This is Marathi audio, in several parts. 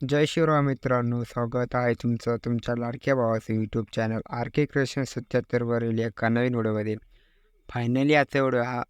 जय शिवराम मित्रांनो स्वागत आहे तुमचं तुमच्या लाडक्या भावाचं YouTube channel R K creation सत्याहत्तरवरील एका नवीन व्हिडिओमध्ये. फायनली आता व्हिडिओ हा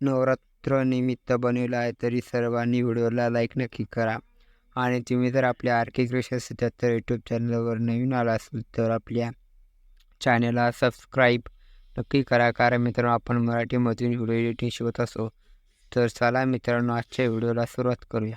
नवरात्र निमित्त बनवला आहे तरी सर्वांनी व्हिडिओला लाईक नक्की करा. आणि तुम्ही जर आपल्या आर के क्रिएशन सत्याहत्तर यूट्यूब चॅनलवर नवीन आला असेल तर आपल्या चॅनलला सबस्क्राईब नक्की करा. कारण मित्रांनो आपण मराठीमधून व्हिडिओ एडिटिंग शिकत असो तर चला मित्रांनो आजच्या व्हिडिओला सुरुवात करूया.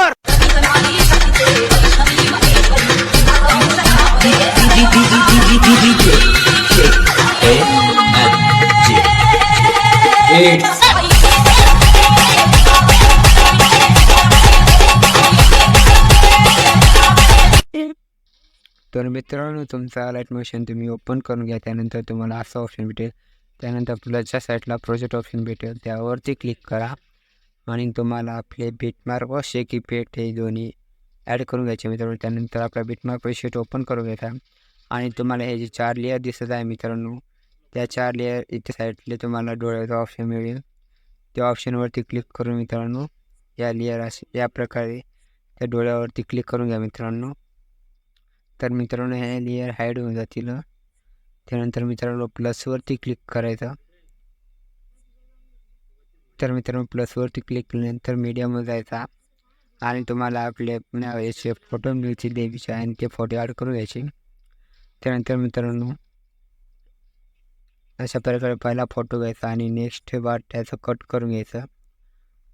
It's तर मित्रांनो तुमचा लाइट मोशन तुम्ही ओपन करून घ्या. त्यानंतर तुम्हाला असं ऑप्शन भेटेल. त्यानंतर प्लसच्या साईडला प्रोजेक्ट ऑप्शन भेटेल त्यावरती क्लिक करा. आणि तुम्हाला आपले बिटमार्क व शेकी पेट हे दोन्ही ॲड करून घ्यायचे मित्रांनो. त्यानंतर आपला बिटमार्क पेशेट ओपन करून घ्यायचा आणि तुम्हाला हे जे चार लेअर दिसत आहे मित्रांनो त्या चार लेअर इथे साईडले तुम्हाला डोळ्याचा ऑप्शन मिळेल. त्या ऑप्शनवरती क्लिक करून मित्रांनो या लेअर असे या प्रकारे त्या डोळ्यावरती क्लिक करून घ्या मित्रांनो. तर मित्रांनो हे लेअर हाईड होऊन जातील. त्यानंतर मित्रांनो प्लसवरती क्लिक करायचं. तर मित्रांनो प्लसवरती क्लिक केल्यानंतर मीडियमवर जायचा. आणि तुम्हाला आपले याचे फोटो मिळतील देवीचे आणि ते फोटो ॲड करून घ्यायचे. त्यानंतर मित्रांनो अशा प्रकारे पहिला फोटो घ्यायचा आणि नेक्स्ट बार त्याचं कट करून घ्यायचं.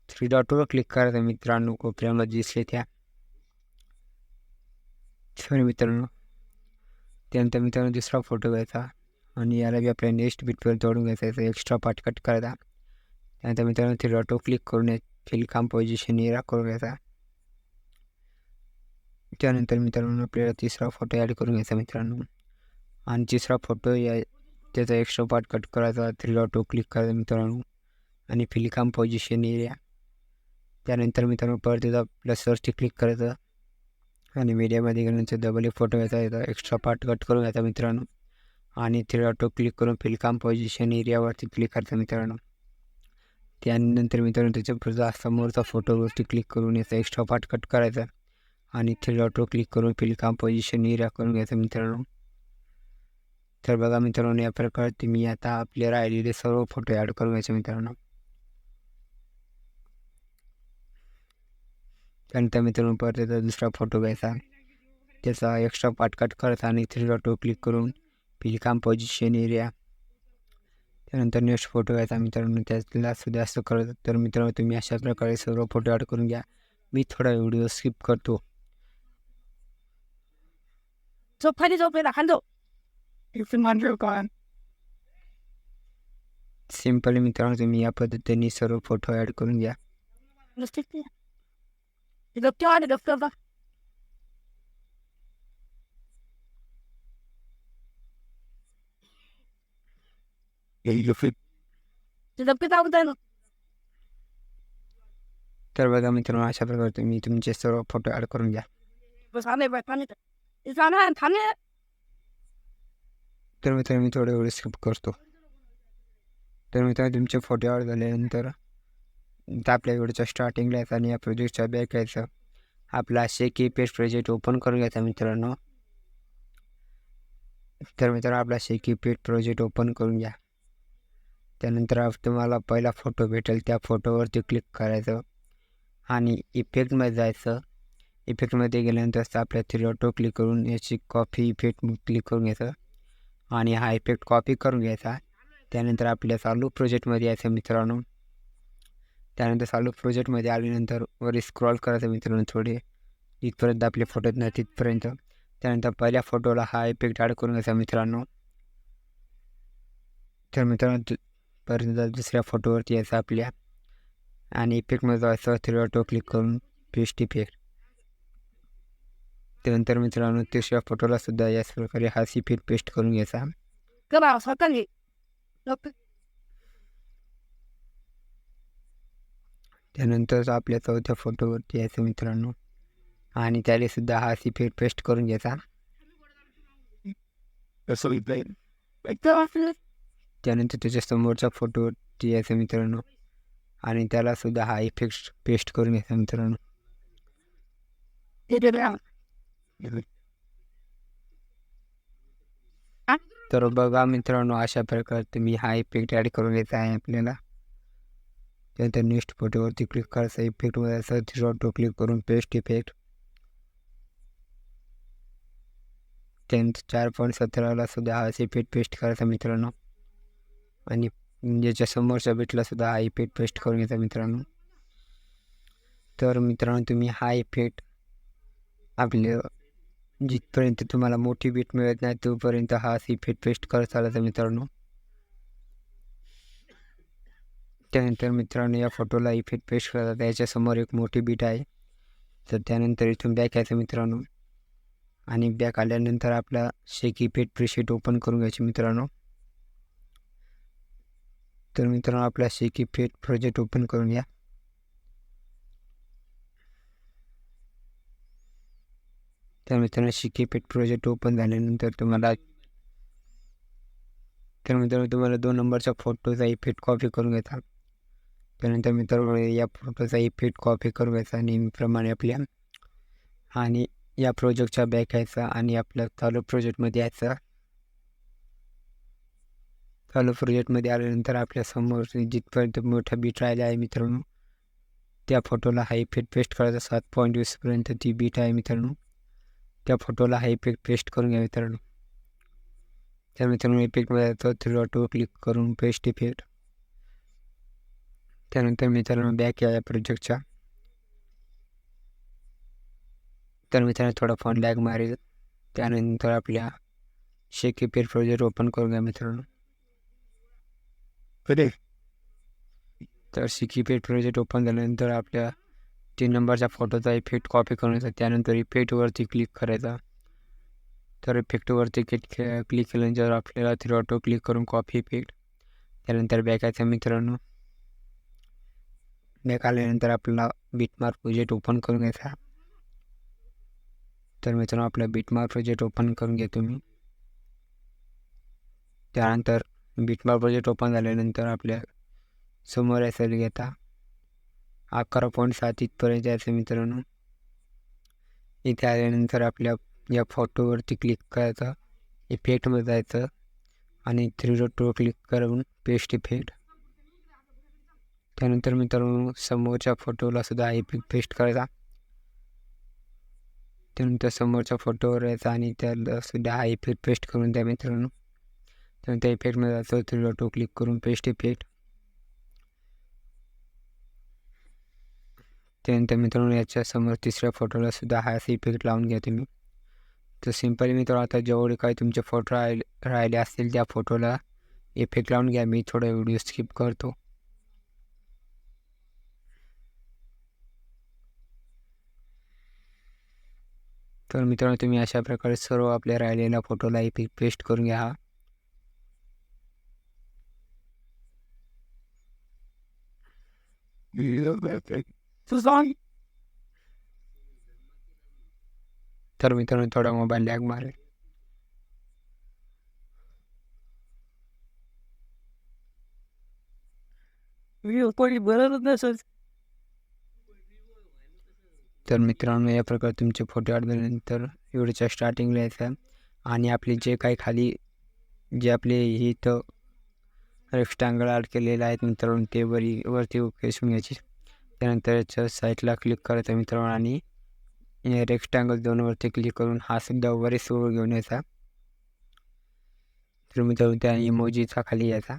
थ्री डॉटवर क्लिक करायचं मित्रांनो कोपऱ्यामध्ये दिसले त्या. मित्रांनो. त्यानंतर मित्रांनो दुसरा फोटो घ्यायचा आणि याला बी आपल्या नेक्स्ट बीटवर जोडून घ्यायचा याचा एक्स्ट्रा पार्ट कट करायचा. त्यानंतर मित्रांनो थ्री डॉटो क्लिक करून फिल पोझिशन एरा करून घ्यायचा. त्यानंतर मित्रांनो आपल्याला तिसरा फोटो ॲड करून घ्यायचा मित्रांनो. आणि तिसरा फोटो या त्याचा एक्स्ट्रा पार्ट कट करायचा थ्री डॉटो क्लिक करायचा मित्रांनो. आणि फिलिकाम पोझिशन एरिया त्यानंतर मित्रांनो परत त्याचा प्लसवरती क्लिक करायचं. आणि मीडियामध्ये गेल्यानंतर डबल एक फोटो घ्यायचा याचा एक्स्ट्रा पार्ट कट करून घ्यायचा मित्रांनो. आणि थ्री डॉटो क्लिक करून फिलकाम पोझिशन एरियावरती क्लिक करायचा मित्रांनो. त्यानंतर मित्रांनो त्याच्या पुढचा समोरचा फोटोवरती क्लिक करून याचा एक्स्ट्रा पार्ट कट करायचा. आणि थ्री ऑटो क्लिक करून फिलकाम पोझिशन एरिया करून घ्यायचा मित्रांनो. तर बघा मित्रांनो या प्रकारे तुम्ही आता आपले राहिलेले सर्व फोटो ॲड करून घ्यायचे मित्रांनो. त्यानंतर मित्रांनो परत त्याचा दुसरा फोटो घ्यायचा. त्याचा एक्स्ट्रा पाटकाट करत आणि थ्री डॉटवर क्लिक करून पिलकाम पोझिशन एरिया त्यानंतर नेक्स्ट फोटो घ्यायचा मित्रांनो त्याला सुद्धा असं करत तर मित्रांनो तुम्ही अशा प्रकारे सर्व फोटो ॲड करून घ्या. मी थोडा व्हिडिओ स्किप करतो. झोप खाली झोप खाली एक मांडव का सिम्पली मित्रांनो तुम्ही या पद्धतीने सर्व फोटो ॲड करून घ्या तर बघा मित्रांनो अशा प्रकारे तुम्ही तुमचे सर्व फोटो ॲड करून घ्या तर मित्र मी थोडं व्हिडिओ स्किप करतो. तर मित्र तुमचे फोटो ॲड झाल्यानंतर तर आपल्या व्हिडिओच्या स्टार्टिंगला यायचं आणि या प्रोजेक्टच्या बॅक यायचं. आपला शेकी पेज प्रोजेक्ट ओपन करून घ्यायचा मित्रांनो. तर मित्रांनो आपला शेकी पेट प्रोजेक्ट ओपन करून घ्या. त्यानंतर तुम्हाला पहिला फोटो भेटेल त्या फोटोवरती क्लिक करायचं आणि इफेक्टमध्ये जायचं. इफेक्टमध्ये गेल्यानंतर आपल्या थ्री ऑटो क्लिक करून याची कॉफी इफेक्ट क्लिक करून घ्यायचं. आणि हा इफेक्ट कॉपी करून घ्यायचा. त्यानंतर आपल्या चालू प्रोजेक्टमध्ये यायचं मित्रांनो. त्यानंतर चालू प्रोजेक्टमध्ये आल्यानंतर वर स्क्रॉल करायचं मित्रांनो थोडे. इथपर्यंत आपले फोटो आहेत ना तिथपर्यंत. त्यानंतर पहिल्या फोटोला हा इफेक्ट ॲड करून घ्यायचा मित्रांनो. तर मित्रांनो पर्यंत दुसऱ्या फोटोवरती यायचं आपल्या. आणि इफेक्टमध्ये जायचं थ्री ऑटो क्लिक करून पेस्ट इफेक्ट त्यानंतर मित्रांनो तिसऱ्या फोटोला सुद्धा याच प्रकारे हा सीफीट पेस्ट करून घ्यायचा. त्यानंतर आपल्या चौथ्या फोटोवरती यायचं मित्रांनो. आणि त्याला सुद्धा हा सीफीट पेस्ट करून घ्यायचा. त्यानंतर त्याच्या समोरच्या फोटोवरती यायचं मित्रांनो. आणि त्याला सुद्धा हा इफेक्ट पेस्ट करून घ्यायचा मित्रांनो. तर बघा मित्रांनो अशा प्रकारे तुम्ही हा इफेक्ट ॲड करून घ्यायचा आहे आपल्याला. त्यानंतर नेक्स्ट फोटोवरती क्लिक करायचं इफेक्टमध्ये असं थ्री डॉट क्लिक करून पेस्ट इफेक्ट त्यानंतर चार पॉईंट सतराला सुद्धा हा इफेक्ट पेस्ट करायचा मित्रांनो. आणि ज्याच्या समोरच्या बीटला सुद्धा हा इफेक्ट पेस्ट करून घ्यायचा मित्रांनो. तर मित्रांनो तुम्ही हा इफेक्ट आपल्या जिथपर्यंत तुम्हाला मोठी बीट मिळत नाही तोपर्यंत हा इफेक्ट पेस्ट करत चालायचा मित्रांनो. त्यानंतर मित्रांनो या फोटोला इफेक्ट पेस्ट करायचा त्याच्यासमोर एक मोठी बीट आहे. तर त्यानंतर इथून बॅक यायचं मित्रांनो. आणि बॅक आल्यानंतर आपला शेक इफेक्ट प्रिशेट ओपन करून घ्यायचे मित्रांनो. तर मित्रांनो आपला शेक इफेक्ट प्रोजेक्ट ओपन करून घ्या. तर मित्रांनो शिकेपेट प्रोजेक्ट ओपन झाल्यानंतर तुम्हाला तर मित्रांनो तुम्हाला दोन नंबरचा फोटोचा इफेक्ट कॉपी करून घ्यायचा. त्यानंतर मित्रांनो या फोटोचा इफेक्ट कॉपी करून घ्यायचा नेहमीप्रमाणे आपल्या आणि या प्रोजेक्टच्या बॅक यायचा आणि आपल्या चालू प्रोजेक्टमध्ये यायचा. चालू प्रोजेक्टमध्ये आल्यानंतर आपल्यासमोर जिथपर्यंत मोठा बीट राहिला आहे मित्रांनो त्या फोटोला हा इफेक्ट पेस्ट करायचा सात पॉईंट वीसपर्यंत ती बीट आहे मित्रांनो. त्या फोटोला हा इफेक्ट पेस्ट करून घ्या मित्रांनो. त्या मित्रांनो इफेक्टमध्ये जातो थ्री डॉटवर क्लिक करून पेस्ट इफेक्ट. त्यानंतर मित्रांनो बॅक या प्रोजेक्टच्या. तर मित्रांनो थोडा फोन लॅग मारेल. त्यानंतर आपल्या शेक इफेक्ट प्रोजेक्ट ओपन करून घ्या मित्रांनो. कधी? तर शेक इफेक्ट प्रोजेक्ट ओपन झाल्यानंतर आपल्या तीन नंबरच्या फोटोचा इफेक्ट कॉपी करायचा त्यानंतर इफेक्टवरती क्लिक करायचा. तर इफेक्टवरती क्लिक क्लिक केल्यानंतर आपल्याला थ्री ऑटो क्लिक करून कॉपी इफेक्ट त्यानंतर बॅक यायचा मित्रांनो. बॅक आल्यानंतर आपल्याला बिटमार्क प्रोजेक्ट ओपन करून घ्यायचा. तर मित्रांनो आपला बीटमार्क प्रोजेक्ट ओपन करून घ्या तुम्ही त्यानंतर बिटमार्क प्रोजेक्ट ओपन झाल्यानंतर आपल्यासमोर यायचं घेता. अकरा पॉईंट सात इथपर्यंत यायचं मित्रांनो. इथे आल्यानंतर आपल्या या फोटोवरती क्लिक करायचं. इफेक्टमध्ये जायचं. आणि थ्री डॉटवर क्लिक करून पेस्ट इफेक्ट त्यानंतर मित्रांनो समोरच्या फोटोला सुद्धा इफेक्ट पेस्ट करायचा. त्यानंतर समोरच्या फोटोवर यायचा आणि त्याला सुद्धा हा इफेक्ट पेस्ट करून द्या मित्रांनो. त्यानंतर इफेक्टमध्ये जायचं. थ्री डॉटवर क्लिक करून पेस्ट इफेक्ट त्यानंतर मित्रांनो याच्यासमोर तिसऱ्या फोटोला सुद्धा हा इफेक्ट लावून घ्या तुम्ही. तर सिम्पली मित्रांनो आता जेवढे काही तुमचे फोटो राहिले राहिले असतील त्या फोटोला इफेक्ट लावून घ्या. मी थोडा व्हिडिओ स्किप करतो. तर मित्रांनो तुम्ही अशा प्रकारे सर्व आपल्या राहिलेल्या फोटोला इफेक्ट पेस्ट करून घ्या. हा सुसान तर मित्रांनो थोडा मोबाईल लॅग मारेल व्हिडिओ कोणी बरं नसेल तर मित्रांनो या प्रकारे तुमचे फोटो आढळल्यानंतर व्हिडिओच्या स्टार्टिंगला यायचं आणि आपले जे काही खाली जे आपले इथं रेक्स्टांगल ॲड केलेले आहेत मित्रांनो ते वरी वरती खेचून घ्यायचे त्यानंतर याच्या साईटला क्लिक करायचं मित्रांनो आणि रेक्स्टांगल दोनवरती क्लिक करून हा सुद्धा वरी घेऊन यायचा. तर मित्रांनो त्या इमोजीचा खाली यायचा.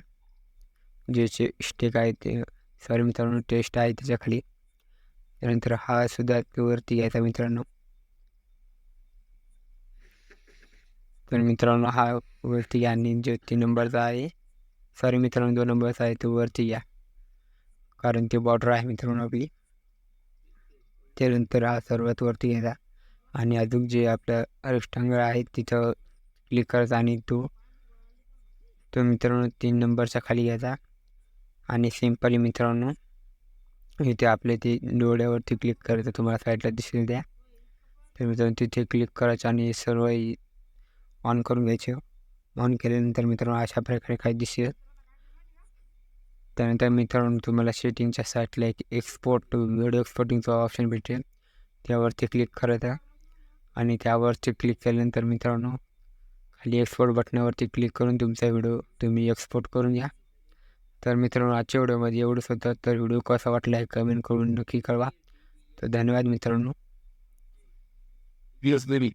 ज्याचे स्टेक आहे ते सॉरी मित्रांनो टेस्ट आहे त्याच्याखाली. त्यानंतर हा सुद्धा वरती घ्यायचा मित्रांनो. तर मित्रांनो हा वरती घ्या आणि जो तीन नंबरचा आहे सॉरी मित्रांनो दोन नंबरचा आहे तो वरती घ्या कारण ते बॉर्डर आहे मित्रांनो आपली. त्यानंतर हा सर्वात वरती घ्यायचा आणि अजून जे आपलं रेक्टांगल आहे तिथं क्लिक करायचा आणि तो तो मित्रांनो तीन नंबरच्या खाली घ्यायचा आणि सिम्पली मित्रांनो इथे आपले ते डोळ्यावरती क्लिक करायचं तुम्हाला साईडला दिसेल द्या तर मित्रांनो तिथे क्लिक करायचं आणि सर्व ऑन करून घ्यायचे. ऑन केल्यानंतर मित्रांनो अशा प्रकारे काही दिसेल. त्यानंतर मित्रांनो तुम्हाला सेटिंगच्या साईटला एक एक्सपोर्ट व्हिडिओ एक्सपोर्टिंगचा ऑप्शन भेटेल. त्यावरती क्लिक करायचा आणि त्यावरती क्लिक केल्यानंतर मित्रांनो खाली एक्सपोर्ट बटनावरती क्लिक करून तुमचा व्हिडिओ तुम्ही एक्सपोर्ट करून घ्या. तर मित्रांनो आजच्या व्हिडिओमध्ये एवढंच होतं. तर व्हिडिओ कसा वाटला आहे कमेंट करून नक्की कळवा. तर धन्यवाद मित्रांनो. Dios.